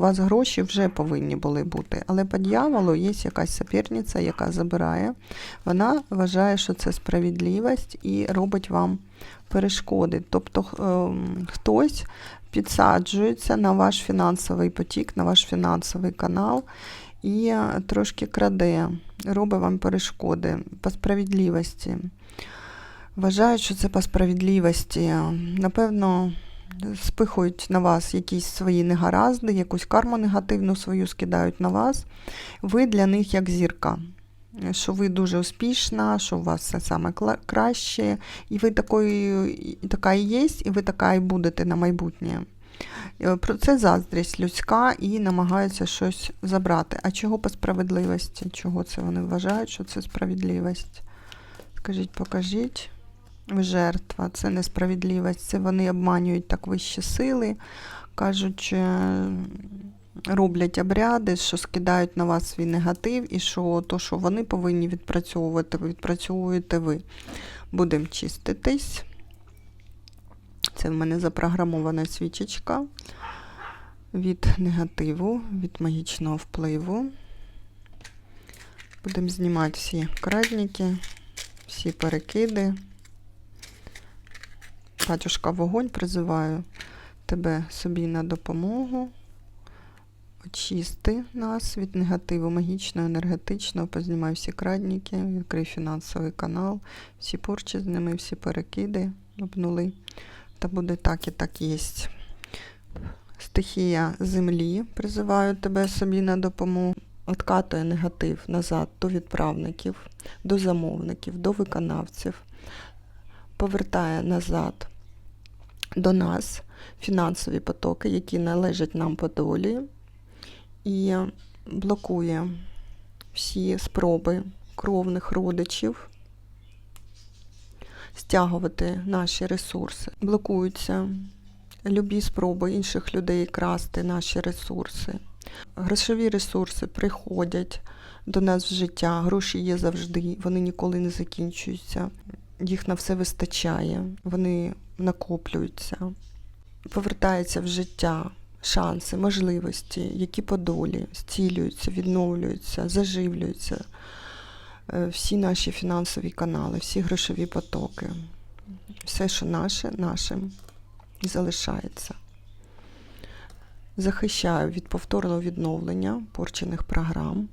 У вас гроші вже повинні були бути, але по дьяволу є якась суперниця, яка забирає. Вона вважає, що це справедливість і робить вам перешкоди. Тобто ем, хтось підсаджується на ваш фінансовий потік, на ваш фінансовий канал і е, трошки краде, робить вам перешкоди по справедливості. Вважають, що це по справедливості. Напевно, спихують на вас якісь свої негаразди, якусь карму негативну свою скидають на вас. Ви для них як зірка. Що ви дуже успішна, що у вас все саме краще, і ви такою, така і є, і ви така і будете на майбутнє. Е, Про це заздрість людська і намагаються щось забрати. А чого по справедливості? Чого це вони вважають, що це справедливість? Скажіть, покажіть. Жертва, це несправедливість, це вони обманюють так вищі сили, кажуть, е, роблять обряди, що скидають на вас свій негатив, і що то, що вони повинні відпрацьовувати, відпрацьовуєте ви. Будемо чиститись. Це в мене запрограмована свічечка від негативу, від магічного впливу. Будемо знімати всі крадники, всі перекиди. Батюшка вогонь призиваю тебе собі на допомогу. Очисти нас від негативу магічного, енергетичного, познімай всі крадники, відкрий фінансовий канал, всі порчі з ними, всі перекиди обнули. Та буде так і так єсть. Стихія землі призиваю тебе собі на допомогу. Откатує негатив назад до відправників, до замовників, до виконавців, повертає назад до нас фінансові потоки, які належать нам по долі, і блокує всі спроби кровних родичів стягувати наші ресурси. Блокуються любі спроби інших людей красти наші ресурси. Грошові ресурси приходять до нас в життя, гроші є завжди, вони ніколи не закінчуються. Їх на все вистачає, вони накоплюються, повертаються в життя шанси, можливості, які по долі зцілюються, відновлюються, заживлюються. Е, Всі наші фінансові канали, всі грошові потоки, все, що наше, нашим залишається. Захищаю від повторного відновлення порчених програм.